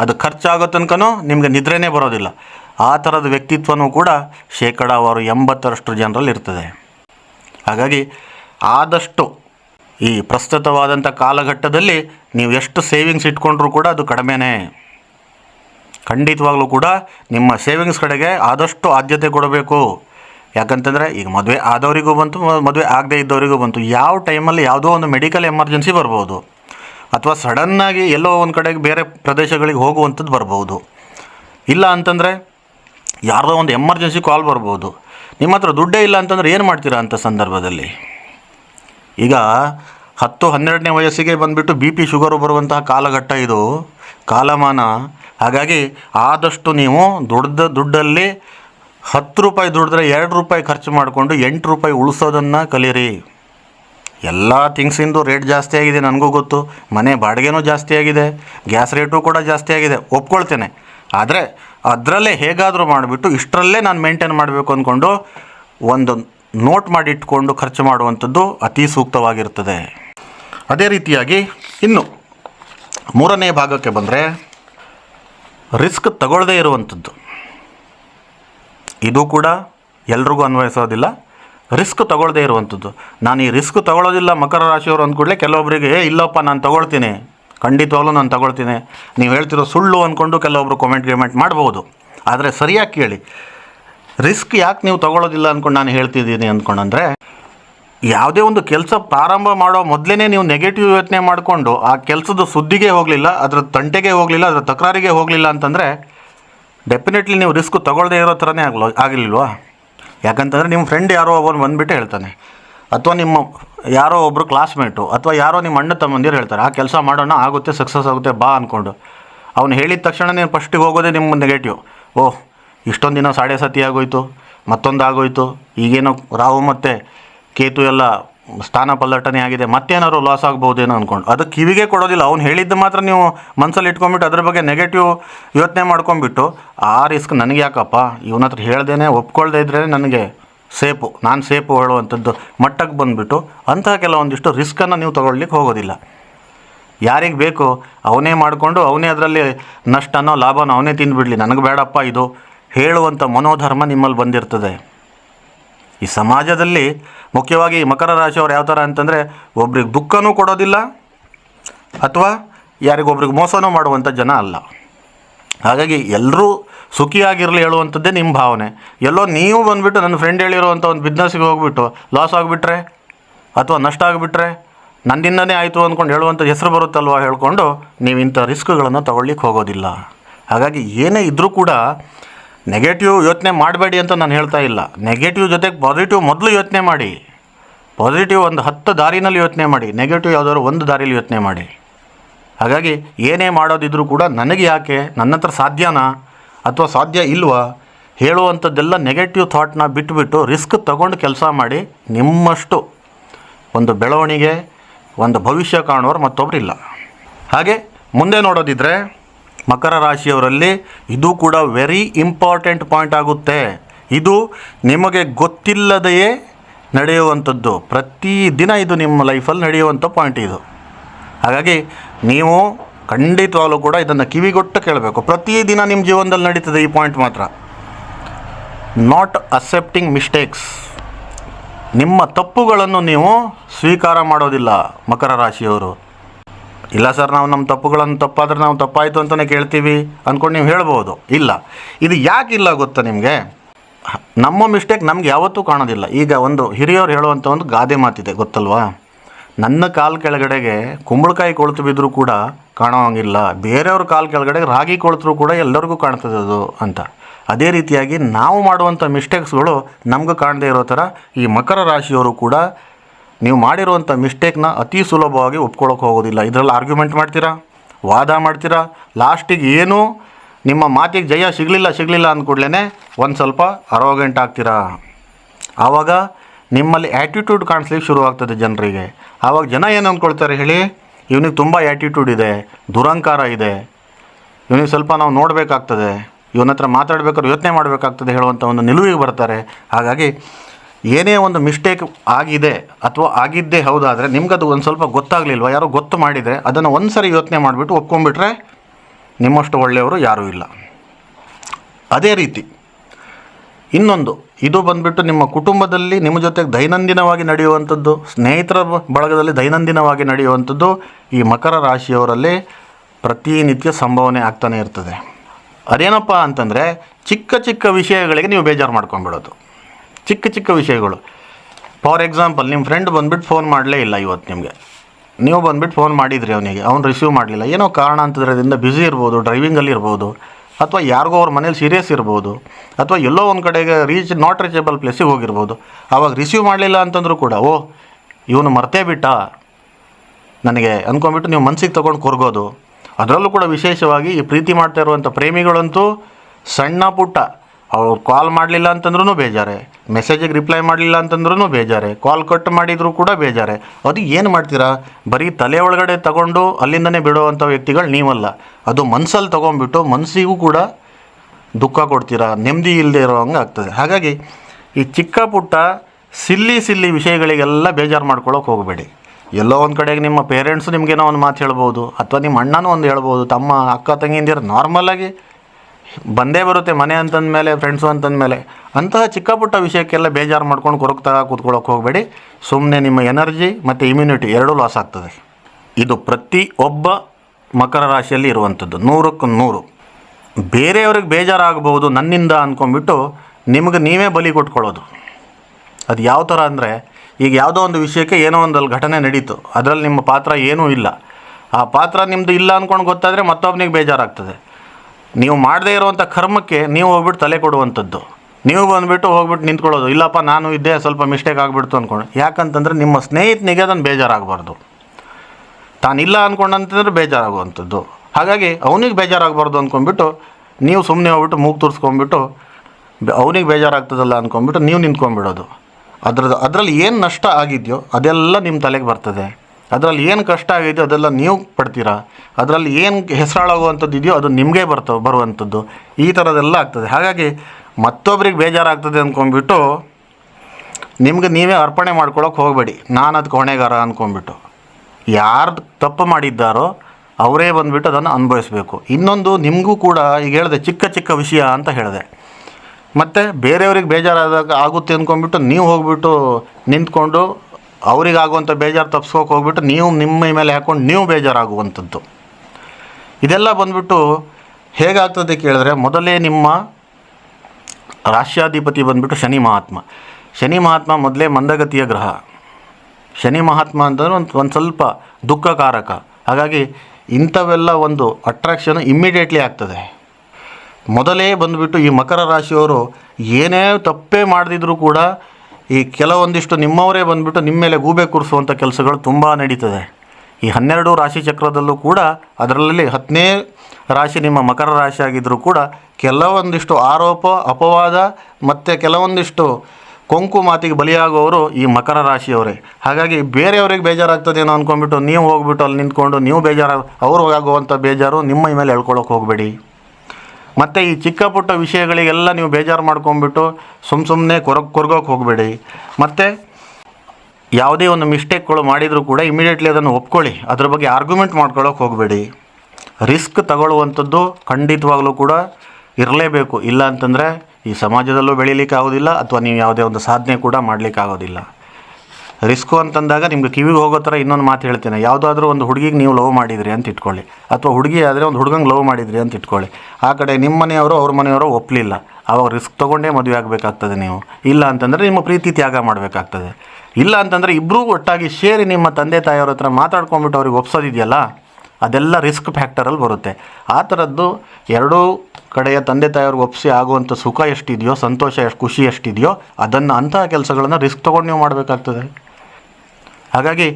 ಅದು ಖರ್ಚಾಗೋ ತನಕನೂ ನಿಮಗೆ ನಿದ್ರೆನೇ ಬರೋದಿಲ್ಲ. ಆ ಥರದ ವ್ಯಕ್ತಿತ್ವನೂ ಕೂಡ ಶೇಕಡಾವಾರು ಎಂಬತ್ತರಷ್ಟು ಜನರಲ್ಲಿ ಇರ್ತದೆ. ಹಾಗಾಗಿ ಆದಷ್ಟು ಈ ಪ್ರಸ್ತುತವಾದಂಥ ಕಾಲಘಟ್ಟದಲ್ಲಿ ನೀವು ಎಷ್ಟು ಸೇವಿಂಗ್ಸ್ ಇಟ್ಕೊಂಡ್ರೂ ಕೂಡ ಅದು ಕಡಿಮೆನೇ. ಖಂಡಿತವಾಗಲೂ ಕೂಡ ನಿಮ್ಮ ಸೇವಿಂಗ್ಸ್ ಕಡೆಗೆ ಆದಷ್ಟು ಆದ್ಯತೆ ಕೊಡಬೇಕು. ಯಾಕಂತಂದರೆ ಈಗ ಮದುವೆ ಆದವರಿಗೂ ಬಂತು, ಮದುವೆ ಆಗದೇ ಇದ್ದವರಿಗೂ ಬಂತು. ಯಾವ ಟೈಮಲ್ಲಿ ಯಾವುದೋ ಒಂದು ಮೆಡಿಕಲ್ ಎಮರ್ಜೆನ್ಸಿ ಬರ್ಬೋದು. ಅಥವಾ ಸಡನ್ನಾಗಿ ಎಲ್ಲೋ ಒಂದು ಕಡೆಗೆ ಬೇರೆ ಪ್ರದೇಶಗಳಿಗೆ ಹೋಗುವಂಥದ್ದು ಬರ್ಬೋದು. ಇಲ್ಲ ಅಂತಂದರೆ ಯಾರದೋ ಒಂದು ಎಮರ್ಜೆನ್ಸಿ ಕಾಲ್ ಬರ್ಬೋದು. ನಿಮ್ಮ ಹತ್ರ ದುಡ್ಡೇ ಇಲ್ಲ ಅಂತಂದ್ರೆ ಏನು ಮಾಡ್ತೀರಾ ಅಂಥ ಸಂದರ್ಭದಲ್ಲಿ? ಈಗ ಹತ್ತು ಹನ್ನೆರಡನೇ ವಯಸ್ಸಿಗೆ ಬಂದುಬಿಟ್ಟು ಬಿ ಪಿ ಶುಗರು ಬರುವಂತಹ ಕಾಲಘಟ್ಟ ಇದು, ಕಾಲಮಾನ. ಹಾಗಾಗಿ ಆದಷ್ಟು ನೀವು ದುಡ್ದ, ದುಡ್ಡಲ್ಲಿ ಹತ್ತು ರೂಪಾಯಿ ದುಡಿದ್ರೆ ಎರಡು ರೂಪಾಯಿ ಖರ್ಚು ಮಾಡಿಕೊಂಡು ಎಂಟು ರೂಪಾಯಿ ಉಳಿಸೋದನ್ನು ಕಲಿಯಿರಿ ಎಲ್ಲ ಥಿಂಗ್ಸಿಂದು ರೇಟ್ ಜಾಸ್ತಿ ಆಗಿದೆ ನನಗೂ ಗೊತ್ತು. ಮನೆ ಬಾಡಿಗೆನೂ ಜಾಸ್ತಿ ಆಗಿದೆ. ಗ್ಯಾಸ್ ರೇಟು ಕೂಡ ಜಾಸ್ತಿ ಆಗಿದೆ. ಒಪ್ಕೊಳ್ತೇನೆ. ಆದರೆ ಅದರಲ್ಲೇ ಹೇಗಾದರೂ ಮಾಡಿಬಿಟ್ಟು ಇಷ್ಟರಲ್ಲೇ ನಾನು ಮೇಂಟೈನ್ ಮಾಡಬೇಕು ಅಂದ್ಕೊಂಡು ಒಂದು ನೋಟ್ ಮಾಡಿ ಇಟ್ಕೊಂಡು ಖರ್ಚು ಮಾಡುವಂಥದ್ದು ಅತಿ ಸೂಕ್ತವಾಗಿರುತ್ತದೆ. ಅದೇ ರೀತಿಯಾಗಿ ಇನ್ನು ಮೂರನೇ ಭಾಗಕ್ಕೆ ಬಂದರೆ ರಿಸ್ಕ್ ತಗೊಳ್ಳದೇ ಇರುವಂಥದ್ದು. ಇದು ಕೂಡ ಎಲ್ರಿಗೂ ಅನ್ವಯಿಸೋದಿಲ್ಲ. ರಿಸ್ಕ್ ತಗೊಳ್ಳದೇ ಇರುವಂಥದ್ದು. ನಾನು ಈ ರಿಸ್ಕ್ ತಗೊಳ್ಳೋದಿಲ್ಲ ಮಕರ ರಾಶಿಯವರು ಅಂದ್ಕೂಡಲೇ ಕೆಲವೊಬ್ಬರಿಗೆ ಏ, ಇಲ್ಲಪ್ಪ, ನಾನು ತಗೊಳ್ತೀನಿ. ಖಂಡಿತವಾಗ್ಲೂ ನಾನು ತಗೊಳ್ತೀನಿ. ನೀವು ಹೇಳ್ತಿರೋ ಸುಳ್ಳು ಅಂದ್ಕೊಂಡು ಕೆಲವೊಬ್ಬರು ಕಮೆಂಟ್ ಗಿಮೆಂಟ್ ಮಾಡ್ಬೋದು. ಆದರೆ ಸರಿಯಾಗಿ ಕೇಳಿ. ರಿಸ್ಕ್ ಯಾಕೆ ನೀವು ತಗೊಳ್ಳೋದಿಲ್ಲ ಅಂದ್ಕೊಂಡು ನಾನು ಹೇಳ್ತಿದ್ದೀನಿ ಅಂದ್ಕೊಂಡಂದರೆ ಯಾವುದೇ ಒಂದು ಕೆಲಸ ಪ್ರಾರಂಭ ಮಾಡೋ ಮೊದಲೇ ನೀವು ನೆಗೆಟಿವ್ ಯೋಚನೆ ಮಾಡಿಕೊಂಡು ಆ ಕೆಲಸದ ಸುದ್ದಿಗೆ ಹೋಗಲಿಲ್ಲ, ಅದರ ತಂಟೆಗೆ ಹೋಗಲಿಲ್ಲ, ಅದರ ತಕರಾರಿಗೆ ಹೋಗಲಿಲ್ಲ ಅಂತಂದರೆ ಡೆಫಿನೆಟ್ಲಿ ನೀವು ರಿಸ್ಕ್ ತಗೊಳ್ಳದೇ ಇರೋ ಥರನೇ ಆಗಲೋ ಆಗಲಿಲ್ವಾ ಯಾಕಂತಂದರೆ ನಿಮ್ಮ ಫ್ರೆಂಡ್ ಯಾರೋ ಒಬ್ಬನು ಬಂದುಬಿಟ್ಟು ಹೇಳ್ತಾನೆ. ಅಥವಾ ನಿಮ್ಮ ಯಾರೋ ಒಬ್ಬರು ಕ್ಲಾಸ್ಮೇಟು ಅಥವಾ ಯಾರೋ ನಿಮ್ಮ ಅಣ್ಣ ತಮ್ಮಂದಿರು ಹೇಳ್ತಾರೆ, ಆ ಕೆಲಸ ಮಾಡೋಣ, ಆಗುತ್ತೆ ಸಕ್ಸಸ್ ಆಗುತ್ತೆ, ಬಾ ಅಂದ್ಕೊಂಡು ಅವ್ನು ಹೇಳಿದ ತಕ್ಷಣ ನೀನು ಫಸ್ಟಿಗೆ ಹೋಗೋದೇ ನಿಮ್ಮ ನೆಗೆಟಿವ್ ಓಹ್ ಇಷ್ಟೊಂದು ದಿನ ಸಾಡೆ ಸತಿ ಆಗೋಯ್ತು, ಮತ್ತೊಂದು ಆಗೋಯ್ತು, ಈಗೇನೋ ರಾಹು ಮತ್ತು ಕೇತು ಎಲ್ಲ ಸ್ಥಾನ ಪಲ್ಲಟನೆ ಆಗಿದೆ, ಮತ್ತೇನಾದ್ರು ಲಾಸ್ ಆಗ್ಬೋದೇನೋ ಅಂದ್ಕೊಂಡು ಅದು ಕಿವಿಗೆ ಕೊಡೋದಿಲ್ಲ, ಅವ್ನು ಹೇಳಿದ್ದು ಮಾತ್ರ ನೀವು ಮನಸ್ಸಲ್ಲಿ ಇಟ್ಕೊಂಬಿಟ್ಟು ಅದ್ರ ಬಗ್ಗೆ ನೆಗೆಟಿವ್ ಯೋಚನೆ ಮಾಡ್ಕೊಂಡ್ಬಿಟ್ಟು, ಆ ರಿಸ್ಕ್ ನನಗೆ ಯಾಕಪ್ಪ? ಇವನ ಹತ್ರ ಹೇಳ್ದೇನೆ, ಒಪ್ಕೊಳ್ದೇ ಇದ್ರೇ ನನಗೆ ಸೇಫು ನಾನು ಸೇಪು ಹೇಳುವಂಥದ್ದು ಮಟ್ಟಕ್ಕೆ ಬಂದುಬಿಟ್ಟು ಅಂತಹ ಕೆಲವೊಂದಿಷ್ಟು ರಿಸ್ಕನ್ನು ನೀವು ತೊಗೊಳ್ಲಿಕ್ಕೆ ಹೋಗೋದಿಲ್ಲ. ಯಾರಿಗೆ ಬೇಕು ಅವನೇ ಮಾಡಿಕೊಂಡು ಅವನೇ ಅದರಲ್ಲಿ ನಷ್ಟನೋ ಲಾಭನೋ ಅವನೇ ತಿಂದುಬಿಡಲಿ. ನನಗೆ ಬೇಡಪ್ಪ ಇದು ಹೇಳುವಂಥ ಮನೋಧರ್ಮ ನಿಮ್ಮಲ್ಲಿ ಬಂದಿರ್ತದೆ. ಈ ಸಮಾಜದಲ್ಲಿ ಮುಖ್ಯವಾಗಿ ಮಕರ ರಾಶಿಯವ್ರು ಯಾವ ಥರ ಅಂತಂದರೆ ಒಬ್ರಿಗೆ ದುಃಖನೂ ಕೊಡೋದಿಲ್ಲ ಅಥವಾ ಯಾರಿಗೊಬ್ರಿಗೆ ಮೋಸನೂ ಮಾಡುವಂಥ ಜನ ಅಲ್ಲ. ಹಾಗಾಗಿ ಎಲ್ಲರೂ ಸುಖಿಯಾಗಿರಲಿ ಹೇಳುವಂಥದ್ದೇ ನಿಮ್ಮ ಭಾವನೆ. ಎಲ್ಲೋ ನೀವು ಬಂದುಬಿಟ್ಟು ನನ್ನ ಫ್ರೆಂಡ್ ಹೇಳಿರುವಂಥ ಒಂದು ಬಿಸ್ನೆಸ್ಗೆ ಹೋಗ್ಬಿಟ್ಟು ಲಾಸ್ ಆಗಿಬಿಟ್ರೆ ಅಥವಾ ನಷ್ಟ ಆಗಿಬಿಟ್ರೆ ನನ್ನಿಂದನೇ ಆಯಿತು ಅಂದ್ಕೊಂಡು ಹೇಳುವಂಥ ಹೆಸರು ಬರುತ್ತಲ್ವ ಹೇಳ್ಕೊಂಡು ನೀವು ಇಂಥ ರಿಸ್ಕ್ಗಳನ್ನು ತಗೊಳ್ಳಿಕ್ಕೆ ಹೋಗೋದಿಲ್ಲ. ಹಾಗಾಗಿ ಏನೇ ಇದ್ದರೂ ಕೂಡ ನೆಗೆಟಿವ್ ಯೋಚನೆ ಮಾಡಬೇಡಿ ಅಂತ ನಾನು ಹೇಳ್ತಾ ಇಲ್ಲ. ನೆಗೆಟಿವ್ ಜೊತೆಗೆ ಪಾಸಿಟಿವ್ ಮೊದಲು ಯೋಚನೆ ಮಾಡಿ. ಪಾಸಿಟಿವ್ ಒಂದು ಹತ್ತು ದಾರಿನಲ್ಲಿ ಯೋಚನೆ ಮಾಡಿ. ನೆಗೆಟಿವ್ ಯಾವುದಾದ್ರು ಒಂದು ದಾರಿಯಲ್ಲಿ ಯೋಚನೆ ಮಾಡಿ. ಹಾಗಾಗಿ ಏನೇ ಮಾಡೋದಿದ್ರೂ ಕೂಡ ನನಗೆ ಯಾಕೆ? ನನ್ನ ಹತ್ರ ಸಾಧ್ಯನಾ? ಅಥವಾ ಸಾಧ್ಯ ಇಲ್ವಾ? ಹೇಳುವಂಥದ್ದೆಲ್ಲ ನೆಗೆಟಿವ್ ಥಾಟ್ನ ಬಿಟ್ಬಿಟ್ಟು ರಿಸ್ಕ್ ತಗೊಂಡು ಕೆಲಸ ಮಾಡಿ ನಿಮ್ಮಷ್ಟು ಒಂದು ಬೆಳವಣಿಗೆ, ಒಂದು ಭವಿಷ್ಯ ಕಾಣುವವರು ಮತ್ತೊಬ್ಬರಿಲ್ಲ ಹಾಗೆ ಮುಂದೆ ನೋಡೋದಿದ್ರೆ ಮಕರ ರಾಶಿಯವರಲ್ಲಿ ಇದು ಕೂಡ ವೆರಿ ಇಂಪಾರ್ಟೆಂಟ್ ಪಾಯಿಂಟ್ ಆಗುತ್ತೆ. ಇದು ನಿಮಗೆ ಗೊತ್ತಿಲ್ಲದೆಯೇ ನಡೆಯುವಂಥದ್ದು. ಪ್ರತಿದಿನ ಇದು ನಿಮ್ಮ ಲೈಫಲ್ಲಿ ನಡೆಯುವಂಥ ಪಾಯಿಂಟ್ ಇದು. ಹಾಗಾಗಿ ನೀವು ಖಂಡಿತವಾಗಲೂ ಕೂಡ ಇದನ್ನು ಕಿವಿಗೊಟ್ಟು ಕೇಳಬೇಕು. ಪ್ರತಿದಿನ ನಿಮ್ಮ ಜೀವನದಲ್ಲಿ ನಡೀತದೆ ಈ ಪಾಯಿಂಟ್ ಮಾತ್ರ. ನಾಟ್ ಅಕ್ಸೆಪ್ಟಿಂಗ್ ಮಿಸ್ಟೇಕ್ಸ್ ನಿಮ್ಮ ತಪ್ಪುಗಳನ್ನು ನೀವು ಸ್ವೀಕಾರ ಮಾಡೋದಿಲ್ಲ ಮಕರ ರಾಶಿಯವರು. ಇಲ್ಲ ಸರ್ ನಾವು ನಮ್ಮ ತಪ್ಪುಗಳನ್ನು ತಪ್ಪಾದರೆ ನಾವು ತಪ್ಪಾಯಿತು ಅಂತಲೇ ಕೇಳ್ತೀವಿ ಅಂದ್ಕೊಂಡು ನೀವು ಹೇಳ್ಬೋದು. ಇಲ್ಲ. ಇದು ಯಾಕೆ ಇಲ್ಲ ಗೊತ್ತಾ ನಿಮಗೆ? ನಮ್ಮ ಮಿಸ್ಟೇಕ್ ನಮ್ಗೆ ಯಾವತ್ತೂ ಕಾಣೋದಿಲ್ಲ. ಈಗ ಒಂದು ಹಿರಿಯರು ಹೇಳುವಂಥ ಒಂದು ಗಾದೆ ಮಾತಿದೆ, ಗೊತ್ತಲ್ವಾ? ನನ್ನ ಕಾಲು ಕೆಳಗಡೆಗೆ ಕುಂಬಳಕಾಯಿ ಕೊಳ್ತು ಬಿದ್ದರೂ ಕೂಡ ಕಾಣೋಂಗಿಲ್ಲ ಬೇರೆಯವ್ರ ಕಾಲು ಕೆಳಗಡೆ ರಾಗಿ ಕೊಳ್ತರೂ ಕೂಡ ಎಲ್ಲರಿಗೂ ಕಾಣ್ತದೆ ಅದು ಅಂತ. ಅದೇ ರೀತಿಯಾಗಿ ನಾವು ಮಾಡುವಂಥ ಮಿಸ್ಟೇಕ್ಸ್ಗಳು ನಮಗೆ ಕಾಣದೇ ಇರೋ ಥರ ಈ ಮಕರ ರಾಶಿಯವರು ಕೂಡ ನೀವು ಮಾಡಿರುವಂಥ ಮಿಸ್ಟೇಕ್ನ ಅತಿ ಸುಲಭವಾಗಿ ಒಪ್ಕೊಳ್ಳೋಕೆ ಹೋಗೋದಿಲ್ಲ. ಇದರಲ್ಲಿ ಆರ್ಗ್ಯುಮೆಂಟ್ ಮಾಡ್ತೀರಾ? ವಾದ ಮಾಡ್ತೀರಾ? ಲಾಸ್ಟಿಗೆ ಏನೂ? ನಿಮ್ಮ ಮಾತಿಗೆ ಜಯ ಸಿಗಲಿಲ್ಲ ಸಿಗಲಿಲ್ಲ ಅಂದ್ಕೂಡ್ಲೇ ಒಂದು ಸ್ವಲ್ಪ ಅರೋಗೆಂಟ್ ಆಗ್ತೀರಾ? ಆವಾಗ ನಿಮ್ಮಲ್ಲಿ ಆ್ಯಟಿಟ್ಯೂಡ್ ಕಾಣಿಸ್ಲಿಕ್ಕೆ ಶುರುವಾಗ್ತದೆ ಜನರಿಗೆ. ಆವಾಗ ಜನ ಏನು ಅಂದ್ಕೊಳ್ತಾರೆ ಹೇಳಿ? ಇವನಿಗೆ ತುಂಬ ಆ್ಯಟಿಟ್ಯೂಡ್ ಇದೆ, ದುರಂಕಾರ ಇದೆ. ಇವನಿಗೆ ಸ್ವಲ್ಪ ನಾವು ನೋಡಬೇಕಾಗ್ತದೆ. ಇವನ ಹತ್ರ ಮಾತಾಡಬೇಕಾದ್ರೆ ಯೋಚನೆ ಮಾಡಬೇಕಾಗ್ತದೆ ಹೇಳುವಂಥ ಒಂದು ನಿಲುವಿಗೆ ಬರ್ತಾರೆ. ಹಾಗಾಗಿ ಏನೇ ಒಂದು ಮಿಸ್ಟೇಕ್ ಆಗಿದೆ ಅಥವಾ ಆಗಿದ್ದೇ ಹೌದಾದರೆ ನಿಮ್ಗದು ಒಂದು ಸ್ವಲ್ಪ ಗೊತ್ತಾಗಲಿಲ್ವ? ಯಾರೋ ಗೊತ್ತು ಮಾಡಿದರೆ ಅದನ್ನು ಒಂದು ಸರಿ ಯೋಚನೆ ಮಾಡಿಬಿಟ್ಟು ಒಪ್ಕೊಂಡ್ಬಿಟ್ರೆ ನಿಮ್ಮಷ್ಟು ಒಳ್ಳೆಯವರು ಯಾರೂ ಇಲ್ಲ. ಅದೇ ರೀತಿ. ಇನ್ನೊಂದು, ಇದು ಬಂದ್ಬಿಟ್ಟು ನಿಮ್ಮ ಕುಟುಂಬದಲ್ಲಿ ನಿಮ್ಮ ಜೊತೆಗೆ ದೈನಂದಿನವಾಗಿ ನಡೆಯುವಂಥದ್ದು, ಸ್ನೇಹಿತರ ಬಳಗದಲ್ಲಿ ದೈನಂದಿನವಾಗಿ ನಡೆಯುವಂಥದ್ದು ಈ ಮಕರ ರಾಶಿಯವರಲ್ಲಿ ಪ್ರತಿನಿತ್ಯ ಸಂಭವನೆ ಆಗ್ತಾನೆ ಇರ್ತದೆ. ಅದೇನಪ್ಪ ಅಂತಂದರೆ, ಚಿಕ್ಕ ಚಿಕ್ಕ ವಿಷಯಗಳಿಗೆ ನೀವು ಬೇಜಾರು ಮಾಡ್ಕೊಂಡ್ಬಿಡೋದು. ಚಿಕ್ಕ ಚಿಕ್ಕ ವಿಷಯಗಳು. ಫಾರ್ ಎಕ್ಸಾಂಪಲ್ ನಿಮ್ಮ ಫ್ರೆಂಡ್ ಬಂದ್ಬಿಟ್ಟು ಫೋನ್ ಮಾಡಲೇ ಇಲ್ಲ ಇವತ್ತು ನಿಮಗೆ. ನೀವು ಬಂದ್ಬಿಟ್ಟು ಫೋನ್ ಮಾಡಿದ್ರಿ ಅವನಿಗೆ, ಅವ್ನು ರಿಸೀವ್ ಮಾಡಲಿಲ್ಲ. ಏನೋ ಕಾರಣ ಅಂತಂದರೆ ಅದರಿಂದ ಬ್ಯುಸಿ ಇರ್ಬೋದು ಡ್ರೈವಿಂಗಲ್ಲಿ ಇರ್ಬೋದು. ಅಥವಾ ಯಾರಿಗೋ ಅವ್ರ ಮನೇಲಿ ಸೀರಿಯಸ್ ಇರ್ಬೋದು, ಅಥವಾ ಎಲ್ಲೋ ಒಂದು ಕಡೆಗೆ ರೀಚ್ ನಾಟ್ ರೀಚೇಬಲ್ ಪ್ಲೇಸಿಗೆ ಹೋಗಿರ್ಬೋದು ಆವಾಗ ರಿಸೀವ್ ಮಾಡಲಿಲ್ಲ ಅಂತಂದರೂ ಕೂಡ, ಓ, ಇವನು ಮರ್ತೇ ಬಿಟ್ಟ. ನನಗೆ ಅಂದ್ಕೊಂಬಿಟ್ಟು ನೀವು ಮನಸ್ಸಿಗೆ ತೊಗೊಂಡು ಕೊರ್ಗೋದು. ಅದರಲ್ಲೂ ಕೂಡ ವಿಶೇಷವಾಗಿ ಈ ಪ್ರೀತಿ ಮಾಡ್ತಾ ಇರುವಂಥ ಪ್ರೇಮಿಗಳಂತೂ ಸಣ್ಣ ಪುಟ್ಟ ಅವ್ರು ಕಾಲ್ ಮಾಡಲಿಲ್ಲ ಅಂತಂದ್ರೂ ಬೇಜಾರೆ. ಮೆಸೇಜಿಗೆ ರಿಪ್ಲೈ ಮಾಡಲಿಲ್ಲ ಅಂತಂದ್ರೂ ಬೇಜಾರೆ. ಕಾಲ್ ಕಟ್ ಮಾಡಿದರೂ ಕೂಡ ಬೇಜಾರೆ. ಅದು ಏನು ಮಾಡ್ತೀರಾ? ಬರೀ ತಲೆ ಒಳಗಡೆ ತಗೊಂಡು ಅಲ್ಲಿಂದನೇ ಬಿಡುವಂಥ ವ್ಯಕ್ತಿಗಳು ನೀವಲ್ಲ. ಅದು ಮನಸ್ಸಲ್ಲಿ ತೊಗೊಂಡ್ಬಿಟ್ಟು ಮನಸ್ಸಿಗೂ ಕೂಡ ದುಃಖ ಕೊಡ್ತೀರಾ? ನೆಮ್ಮದಿ ಇಲ್ಲದೆ ಇರೋ ಹಂಗೆ ಆಗ್ತದೆ. ಹಾಗಾಗಿ ಈ ಚಿಕ್ಕ ಪುಟ್ಟ ಸಿಲ್ಲಿ ಸಿಲ್ಲಿ ವಿಷಯಗಳಿಗೆಲ್ಲ ಬೇಜಾರು ಮಾಡ್ಕೊಳ್ಳೋಕೆ ಹೋಗಬೇಡಿ. ಎಲ್ಲೋ ಒಂದು ಕಡೆಗೆ ನಿಮ್ಮ ಪೇರೆಂಟ್ಸು ನಿಮಗೇನೋ ಒಂದು ಮಾತು ಹೇಳ್ಬೋದು, ಅಥವಾ ನಿಮ್ಮ ಅಣ್ಣನೂ ಒಂದು ಹೇಳ್ಬೋದು, ತಮ್ಮ ಅಕ್ಕ ತಂಗಿಯಂದಿರು ನಾರ್ಮಲಾಗಿ ಬಂದೇ ಬರುತ್ತೆ ಮನೆ ಅಂತಂದ ಮೇಲೆ ಫ್ರೆಂಡ್ಸು ಅಂತಂದಮೇಲೆ. ಅಂತಹ ಚಿಕ್ಕ ಪುಟ್ಟ ವಿಷಯಕ್ಕೆಲ್ಲ ಬೇಜಾರು ಮಾಡ್ಕೊಂಡು ಕೊರಗ್ತಾ ಕೂತ್ಕೊಳ್ಳೋಕೆ ಹೋಗಬೇಡಿ. ಸುಮ್ಮನೆ ನಿಮ್ಮ ಎನರ್ಜಿ ಮತ್ತು ಇಮ್ಯುನಿಟಿ ಎರಡೂ ಲಾಸ್ ಆಗ್ತದೆ. ಇದು ಪ್ರತಿ ಒಬ್ಬ ಮಕರ ರಾಶಿಯಲ್ಲಿ ಇರುವಂಥದ್ದು ನೂರಕ್ಕೆ ನೂರು. ಬೇರೆಯವ್ರಿಗೆ ಬೇಜಾರಾಗಬಹುದು, ನನ್ನಿಂದ ಅಂದ್ಕೊಂಡ್ಬಿಟ್ಟು ನಿಮಗೆ ನೀವೇ ಬಲಿ ಕೊಟ್ಕೊಳ್ಳೋದು. ಅದು ಯಾವ ಥರ ಅಂದರೆ, ಈಗ ಯಾವುದೋ ಒಂದು ವಿಷಯಕ್ಕೆ ಏನೋ ಒಂದು ಅಲ್ಲಿ ಘಟನೆ ನಡೀತು. ಅದರಲ್ಲಿ ನಿಮ್ಮ ಪಾತ್ರ ಏನೂ ಇಲ್ಲ. ಆ ಪಾತ್ರ ನಿಮ್ಮದು ಇಲ್ಲ ಅಂದ್ಕೊಂಡು ಗೊತ್ತಾದರೆ ಮತ್ತೊಬ್ಬನಿಗೆ ಬೇಜಾರಾಗ್ತದೆ. ನೀವು ಮಾಡದೇ ಇರುವಂಥ ಕರ್ಮಕ್ಕೆ ನೀವು ಹೋಗ್ಬಿಟ್ಟು ತಲೆ ಕೊಡುವಂಥದ್ದು. ನೀವು ಬಂದುಬಿಟ್ಟು ಹೋಗ್ಬಿಟ್ಟು ನಿಂತ್ಕೊಳ್ಳೋದು. ಇಲ್ಲಪ್ಪ, ನಾನು ಇದ್ದೆ ಸ್ವಲ್ಪ ಮಿಸ್ಟೇಕ್ ಆಗಿಬಿಡ್ತು ಅಂದ್ಕೊಂಡು ಯಾಕಂತಂದರೆ ನಿಮ್ಮ ಸ್ನೇಹಿತನಿಗೆ ಅದನ್ನು ಬೇಜಾರಾಗಬಾರ್ದು. ತಾನಿಲ್ಲ ಅಂದ್ಕೊಂಡಂತಂದ್ರೆ ಬೇಜಾರಾಗುವಂಥದ್ದು. ಹಾಗಾಗಿ ಅವನಿಗೆ ಬೇಜಾರಾಗಬಾರ್ದು ಅಂದ್ಕೊಂಡ್ಬಿಟ್ಟು ನೀವು ಸುಮ್ಮನೆ ಹೋಗ್ಬಿಟ್ಟು ಮೂಗು ತೋರಿಸ್ಕೊಂಡ್ಬಿಟ್ಟು ಅವನಿಗೆ ಬೇಜಾರಾಗ್ತದಲ್ಲ ಅಂದ್ಕೊಂಡ್ಬಿಟ್ಟು ನೀವು ನಿಂತ್ಕೊಂಡ್ಬಿಡೋದು. ಅದ್ರದ್ದು ಅದರಲ್ಲಿ ಏನು ನಷ್ಟ ಆಗಿದೆಯೋ ಅದೆಲ್ಲ ನಿಮ್ಮ ತಲೆಗೆ ಬರ್ತದೆ. ಅದರಲ್ಲಿ ಏನು ಕಷ್ಟ ಆಗಿದೆಯೋ ಅದೆಲ್ಲ ನೀವು ಪಡ್ತೀರಾ? ಅದರಲ್ಲಿ ಏನು ಹೆಸರಾಳಾಗುವಂಥದ್ದು ಇದೆಯೋ ಅದು ನಿಮಗೆ ಬರ್ತವೆ, ಬರುವಂಥದ್ದು. ಈ ಥರದೆಲ್ಲ ಆಗ್ತದೆ. ಹಾಗಾಗಿ ಮತ್ತೊಬ್ರಿಗೆ ಬೇಜಾರಾಗ್ತದೆ ಅಂದ್ಕೊಂಡ್ಬಿಟ್ಟು ನಿಮ್ಗೆ ನೀವೇ ಅರ್ಪಣೆ ಮಾಡ್ಕೊಳಕ್ಕೆ ಹೋಗಬೇಡಿ. ನಾನು ಅದಕ್ಕೆ ಹೊಣೆಗಾರ ಅಂದ್ಕೊಂಡ್ಬಿಟ್ಟು ಯಾರು ತಪ್ಪು ಮಾಡಿದ್ದಾರೋ ಅವರೇ ಬಂದುಬಿಟ್ಟು ಅದನ್ನು ಅನುಭವಿಸಬೇಕು. ಇನ್ನೊಂದು ನಿಮಗೂ ಕೂಡ ಈಗ ಹೇಳಿದೆ ಚಿಕ್ಕ ಚಿಕ್ಕ ವಿಷಯ ಅಂತ ಹೇಳಿದೆ. ಮತ್ತು ಬೇರೆಯವ್ರಿಗೆ ಬೇಜಾರಾದಾಗ ಆಗುತ್ತೆ ಅಂದ್ಕೊಂಡ್ಬಿಟ್ಟು ನೀವು ಹೋಗ್ಬಿಟ್ಟು ನಿಂತ್ಕೊಂಡು ಅವ್ರಿಗೆ ಆಗುವಂಥ ಬೇಜಾರು ತಪ್ಸ್ಕೋಕೆ ಹೋಗ್ಬಿಟ್ಟು ನೀವು ನಿಮ್ಮ ಮೇಲೆ ಹಾಕ್ಕೊಂಡು ನೀವು ಬೇಜಾರಾಗುವಂಥದ್ದು. ಇದೆಲ್ಲ ಬಂದ್ಬಿಟ್ಟು ಹೇಗಾಗ್ತದೆ ಕೇಳಿದ್ರೆ ಮೊದಲೇ ನಿಮ್ಮ ರಾಷ್ಟ್ರಾಧಿಪತಿ ಬಂದ್ಬಿಟ್ಟು ಶನಿ ಮಹಾತ್ಮ. ಶನಿ ಮಹಾತ್ಮ ಮೊದಲೇ ಮಂದಗತಿಯ ಗ್ರಹ. ಶನಿ ಮಹಾತ್ಮ ಅಂತಂದ್ರೆ ಒಂದು ಒಂದು ಸ್ವಲ್ಪ ದುಃಖಕಾರಕ. ಹಾಗಾಗಿ ಇಂಥವೆಲ್ಲ ಒಂದು ಅಟ್ರಾಕ್ಷನ್ ಇಮ್ಮಿಡಿಯೇಟ್ಲಿ ಆಗ್ತದೆ. ಮೊದಲೇ ಬಂದುಬಿಟ್ಟು ಈ ಮಕರ ರಾಶಿಯವರು ಏನೇ ತಪ್ಪೇ ಮಾಡದಿದ್ರೂ ಕೂಡ ಈ ಕೆಲವೊಂದಿಷ್ಟು ನಿಮ್ಮವರೇ ಬಂದುಬಿಟ್ಟು ನಿಮ್ಮ ಮೇಲೆ ಗೂಬೆ ಕೂರಿಸುವಂಥ ಕೆಲಸಗಳು ತುಂಬ ನಡೀತದೆ. ಈ ಹನ್ನೆರಡು ರಾಶಿ ಚಕ್ರದಲ್ಲೂ ಕೂಡ ಅದರಲ್ಲಿ ಹತ್ತನೇ ರಾಶಿ ನಿಮ್ಮ ಮಕರ ರಾಶಿ ಆಗಿದ್ದರೂ ಕೂಡ ಕೆಲವೊಂದಿಷ್ಟು ಆರೋಪ, ಅಪವಾದ ಮತ್ತು ಕೆಲವೊಂದಿಷ್ಟು ಕೊಂಕು ಮಾತಿಗೆ ಬಲಿಯಾಗುವವರು ಈ ಮಕರ ರಾಶಿಯವರೇ. ಹಾಗಾಗಿ ಬೇರೆಯವ್ರಿಗೆ ಬೇಜಾರಾಗ್ತದೇನೋ ಅಂದ್ಕೊಂಡ್ಬಿಟ್ಟು ನೀವು ಹೋಗ್ಬಿಟ್ಟು ಅಲ್ಲಿ ನಿಂತ್ಕೊಂಡು ನೀವು ಬೇಜಾರು ಅವ್ರು ಆಗುವಂಥ ಬೇಜಾರು ನಿಮ್ಮ ಮೇಲೆ ಹೇಳ್ಕೊಳಕ್ಕೆ ಹೋಗಬೇಡಿ. ಮತ್ತು ಈ ಚಿಕ್ಕ ಪುಟ್ಟ ವಿಷಯಗಳಿಗೆಲ್ಲ ನೀವು ಬೇಜಾರು ಮಾಡ್ಕೊಂಬಿಟ್ಟು ಸುಮ್ಮ ಸುಮ್ಮನೆ ಕೊರಗ್, ಕೊರ್ಗೋಕೆ ಹೋಗಬೇಡಿ. ಮತ್ತು ಯಾವುದೇ ಒಂದು ಮಿಸ್ಟೇಕ್ಗಳು ಮಾಡಿದರೂ ಕೂಡ ಇಮಿಡಿಯೇಟ್ಲಿ ಅದನ್ನು ಒಪ್ಕೊಳ್ಳಿ. ಅದ್ರ ಬಗ್ಗೆ ಆರ್ಗ್ಯುಮೆಂಟ್ ಮಾಡ್ಕೊಳ್ಳೋಕೆ ಹೋಗಬೇಡಿ. ರಿಸ್ಕ್ ತಗೊಳ್ಳುವಂಥದ್ದು ಖಂಡಿತವಾಗಲೂ ಕೂಡ ಇರಲೇಬೇಕು. ಇಲ್ಲ ಅಂತಂದರೆ ಈ ಸಮಾಜದಲ್ಲೂ ಬೆಳೀಲಿಕ್ಕೆ ಆಗೋದಿಲ್ಲ ಅಥವಾ ನೀವು ಯಾವುದೇ ಒಂದು ಸಾಧನೆ ಕೂಡ ಮಾಡಲಿಕ್ಕೆ ಆಗೋದಿಲ್ಲ ರಿಸ್ಕು ಅಂತಂದಾಗ ನಿಮ್ಗೆ ಕಿವಿಗೆ ಹೋಗೋ ಥರ ಇನ್ನೊಂದು ಮಾತು ಹೇಳ್ತೇನೆ. ಯಾವುದಾದ್ರೂ ಒಂದು ಹುಡುಗಿಗೆ ನೀವು ಲವ್ ಮಾಡಿದ್ರಿ ಅಂತ ಇಟ್ಕೊಳ್ಳಿ. ಅಥವಾ ಹುಡುಗಿ ಆದರೆ ಒಂದು ಹುಡುಗಂಗೆ ಲವ್ ಮಾಡಿದ್ರಿ ಅಂತ ಇಟ್ಕೊಳ್ಳಿ. ಆ ಕಡೆ ನಿಮ್ಮ ಮನೆಯವರು, ಅವ್ರ ಮನೆಯವರು ಒಪ್ಪಲಿಲ್ಲ ಆವಾಗ ರಿಸ್ಕ್ ತೊಗೊಂಡೇ ಮದುವೆ ಆಗಬೇಕಾಗ್ತದೆ ನೀವು. ಇಲ್ಲ ಅಂತಂದರೆ ನಿಮ್ಮ ಪ್ರೀತಿ ತ್ಯಾಗ ಮಾಡಬೇಕಾಗ್ತದೆ. ಇಲ್ಲ ಅಂತಂದರೆ ಇಬ್ಬರೂ ಒಟ್ಟಾಗಿ ಸೇರಿ ನಿಮ್ಮ ತಂದೆ, ತಾಯಿಯವ್ರ ಹತ್ರ ಮಾತಾಡ್ಕೊಂಡ್ಬಿಟ್ಟು ಅವ್ರಿಗೆ ಒಪ್ಸೋದಿದೆಯಲ್ಲ? ಅದೆಲ್ಲ ರಿಸ್ಕ್ ಫ್ಯಾಕ್ಟರಲ್ಲಿ ಬರುತ್ತೆ. ಆ ಥರದ್ದು ಎರಡೂ ಕಡೆಯ ತಂದೆ, ತಾಯಿಯವ್ರಿಗೆ ಒಪ್ಪಿಸಿ ಆಗುವಂಥ ಸುಖ ಎಷ್ಟಿದೆಯೋ, ಸಂತೋಷ ಎಷ್ಟು, ಖುಷಿ ಎಷ್ಟಿದೆಯೋ ಅದನ್ನು ಅಂತಹ ಕೆಲಸಗಳನ್ನು ರಿಸ್ಕ್ ತೊಗೊಂಡು ನೀವು ಮಾಡಬೇಕಾಗ್ತದೆ. ಹಾಗಾಗಿ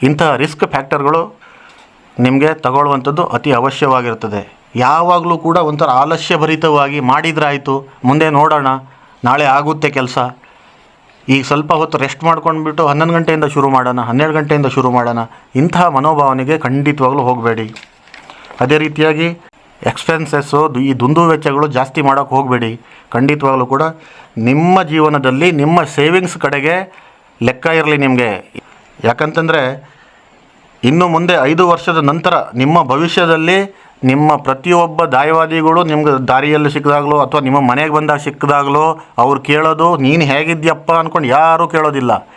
ಇಂಥ ರಿಸ್ಕ್ ಫ್ಯಾಕ್ಟರ್ಗಳು ನಿಮಗೆ ತಗೊಳ್ಳುವಂಥದ್ದು ಅತಿ ಅವಶ್ಯವಾಗಿರ್ತದೆ ಯಾವಾಗಲೂ ಕೂಡ ಒಂಥರ ಆಲಸ್ಯಭರಿತವಾಗಿ ಮಾಡಿದ್ರಾಯಿತು, ಮುಂದೆ ನೋಡೋಣ, ನಾಳೆ ಆಗುತ್ತೆ ಕೆಲಸ. ಈಗ ಸ್ವಲ್ಪ ಹೊತ್ತು ರೆಸ್ಟ್ ಮಾಡ್ಕೊಂಡ್ಬಿಟ್ಟು ಹನ್ನೊಂದು ಗಂಟೆಯಿಂದ ಶುರು ಮಾಡೋಣ, ಹನ್ನೆರಡು ಗಂಟೆಯಿಂದ ಶುರು ಮಾಡೋಣ ಇಂತಹ ಮನೋಭಾವನೆಗೆ ಖಂಡಿತವಾಗ್ಲೂ ಹೋಗಬೇಡಿ. ಅದೇ ರೀತಿಯಾಗಿ ಎಕ್ಸ್ಪೆನ್ಸಸ್ಸು ಈ ದುಂದು ವೆಚ್ಚಗಳು ಜಾಸ್ತಿ ಮಾಡೋಕ್ಕೆ ಹೋಗಬೇಡಿ. ಖಂಡಿತವಾಗ್ಲೂ ಕೂಡ ನಿಮ್ಮ ಜೀವನದಲ್ಲಿ ನಿಮ್ಮ ಸೇವಿಂಗ್ಸ್ ಕಡೆಗೆ ಲೆಕ್ಕ ಇರಲಿ ನಿಮಗೆ. ಯಾಕಂತಂದರೆ ಇನ್ನು ಮುಂದೆ ಐದು ವರ್ಷದ ನಂತರ ನಿಮ್ಮ ಭವಿಷ್ಯದಲ್ಲಿ ನಿಮ್ಮ ಪ್ರತಿಯೊಬ್ಬ ದಾಯವಾದಿಗಳು ನಿಮ್ಗೆ ದಾರಿಯಲ್ಲಿ ಸಿಕ್ಕಿದಾಗಲೋ ಅಥವಾ ನಿಮ್ಮ ಮನೆಗೆ ಬಂದಾಗ ಸಿಕ್ಕಿದಾಗಲೋ ಅವ್ರು ಕೇಳೋದು, ನೀನು ಹೇಗಿದ್ಯಪ್ಪ ಅಂದ್ಕೊಂಡು ಯಾರೂ ಕೇಳೋದಿಲ್ಲ.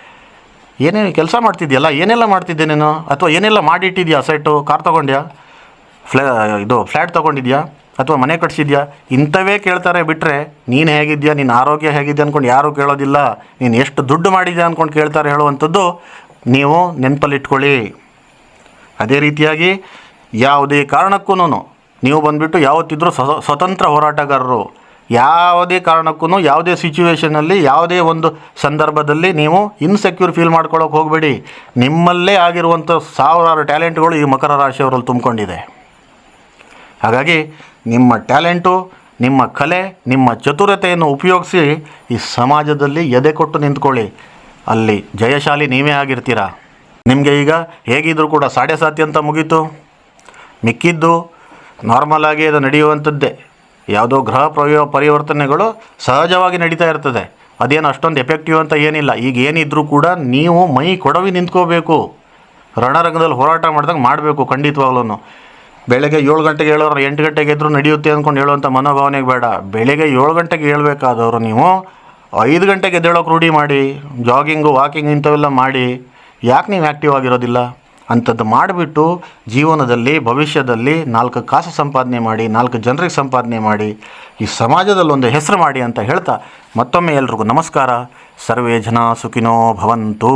ಏನೇನು ಕೆಲಸ ಮಾಡ್ತಿದ್ಯಲ್ಲ ಏನೆಲ್ಲ ಮಾಡ್ತಿದ್ದೆ ನೀನು? ಅಥವಾ ಏನೆಲ್ಲ ಮಾಡಿಟ್ಟಿದ್ಯಾ ಸೈಟು ಕಾರ್ ತೊಗೊಂಡ್ಯಾ? ಫ್ಲಾ, ಇದು, ಫ್ಲ್ಯಾಟ್ ತೊಗೊಂಡಿದ್ಯಾ? ಅಥವಾ ಮನೆ ಕಟ್ಸಿದ್ಯಾ? ಇಂಥವೇ ಕೇಳ್ತಾರೆ ಬಿಟ್ಟರೆ ನೀನು ಹೇಗಿದ್ಯಾ ನಿನ್ನ ಆರೋಗ್ಯ ಹೇಗಿದ್ಯಾ ಅಂದ್ಕೊಂಡು ಯಾರೂ ಕೇಳೋದಿಲ್ಲ. ನೀನು ಎಷ್ಟು ದುಡ್ಡು ಮಾಡಿದ್ಯಾ ಅಂದ್ಕೊಂಡು ಕೇಳ್ತಾರೆ ಹೇಳುವಂಥದ್ದು ನೀವು ನೆನಪಲ್ಲಿಟ್ಕೊಳ್ಳಿ. ಅದೇ ರೀತಿಯಾಗಿ ಯಾವುದೇ ಕಾರಣಕ್ಕೂ ನೀವು ಬಂದುಬಿಟ್ಟು ಯಾವತ್ತಿದ್ರೂ ಸ್ವ, ಸ್ವತಂತ್ರ ಹೋರಾಟಗಾರರು, ಯಾವುದೇ ಕಾರಣಕ್ಕೂ ಯಾವುದೇ ಸಿಚುವೇಷನಲ್ಲಿ ಯಾವುದೇ ಒಂದು ಸಂದರ್ಭದಲ್ಲಿ ನೀವು ಇನ್ಸೆಕ್ಯೂರ್ ಫೀಲ್ ಮಾಡ್ಕೊಳ್ಳೋಕೆ ಹೋಗಬೇಡಿ. ನಿಮ್ಮಲ್ಲೇ ಆಗಿರುವಂಥ ಸಾವಿರಾರು ಟ್ಯಾಲೆಂಟ್ಗಳು ಈ ಮಕರ ರಾಶಿಯವರಲ್ಲಿ ತುಂಬಿಕೊಂಡಿದೆ. ಹಾಗಾಗಿ ನಿಮ್ಮ ಟ್ಯಾಲೆಂಟು, ನಿಮ್ಮ ಕಲೆ, ನಿಮ್ಮ ಚತುರತೆಯನ್ನು ಉಪಯೋಗಿಸಿ ಈ ಸಮಾಜದಲ್ಲಿ ಎದೆ ಕೊಟ್ಟು ನಿಂತ್ಕೊಳ್ಳಿ. ಅಲ್ಲಿ ಜಯಶಾಲಿ ನೀವೇ ಆಗಿರ್ತೀರ? ನಿಮಗೆ ಈಗ ಹೇಗಿದ್ರೂ ಕೂಡ ಸಾಡೆ ಸಾತಿ ಅಂತ ಮುಗೀತು. ಮಿಕ್ಕಿದ್ದು ನಾರ್ಮಲ್ ಆಗಿ ಅದು ನಡೆಯುವಂಥದ್ದೇ. ಯಾವುದೋ ಗ್ರಹ ಪ್ರಯೋ ಪರಿವರ್ತನೆಗಳು ಸಹಜವಾಗಿ ನಡೀತಾ ಇರ್ತದೆ. ಅದೇನು ಅಷ್ಟೊಂದು ಎಫೆಕ್ಟಿವ್ ಅಂತ ಏನಿಲ್ಲ. ಈಗ ಏನಿದ್ರೂ ಕೂಡ ನೀವು ಮೈ ಕೊಡವಿ ನಿಂತ್ಕೋಬೇಕು. ರಣರಂಗದಲ್ಲಿ ಹೋರಾಟ ಮಾಡಿದಾಗ ಮಾಡಬೇಕು ಖಂಡಿತವಾಗ್ಲೂ ಬೆಳಗ್ಗೆ ಏಳು ಗಂಟೆಗೆ ಹೇಳೋರು ಎಂಟು ಗಂಟೆಗೆ ಎದ್ರು ನಡೆಯುತ್ತೆ ಅಂದ್ಕೊಂಡು ಹೇಳುವಂಥ ಮನೋಭಾವನೆಗೆ ಬೇಡ. ಬೆಳಗ್ಗೆ ಏಳು ಗಂಟೆಗೆ ಹೇಳ್ಬೇಕಾದವರು ನೀವು ಐದು ಗಂಟೆಗೆ ಎದ್ದೇಳೋಕೆ ರೂಢಿ ಮಾಡಿ ಜಾಗಿಂಗು ವಾಕಿಂಗ್ ಇಂಥವೆಲ್ಲ ಮಾಡಿ, ಯಾಕೆ ನೀವು ಆ್ಯಕ್ಟಿವ್ ಆಗಿರೋದಿಲ್ಲ? ಅಂಥದ್ದು ಮಾಡಿಬಿಟ್ಟು ಜೀವನದಲ್ಲಿ, ಭವಿಷ್ಯದಲ್ಲಿ ನಾಲ್ಕು ಕಾಸು ಸಂಪಾದನೆ ಮಾಡಿ, ನಾಲ್ಕು ಜನರಿಗೆ ಸಂಪಾದನೆ ಮಾಡಿ, ಈ ಸಮಾಜದಲ್ಲಿ ಒಂದು ಹೆಸರು ಮಾಡಿ ಅಂತ ಹೇಳ್ತಾ ಮತ್ತೊಮ್ಮೆ ಎಲ್ರಿಗೂ ನಮಸ್ಕಾರ. ಸರ್ವೇ ಜನ ಸುಖಿನೋ ಭವಂತು.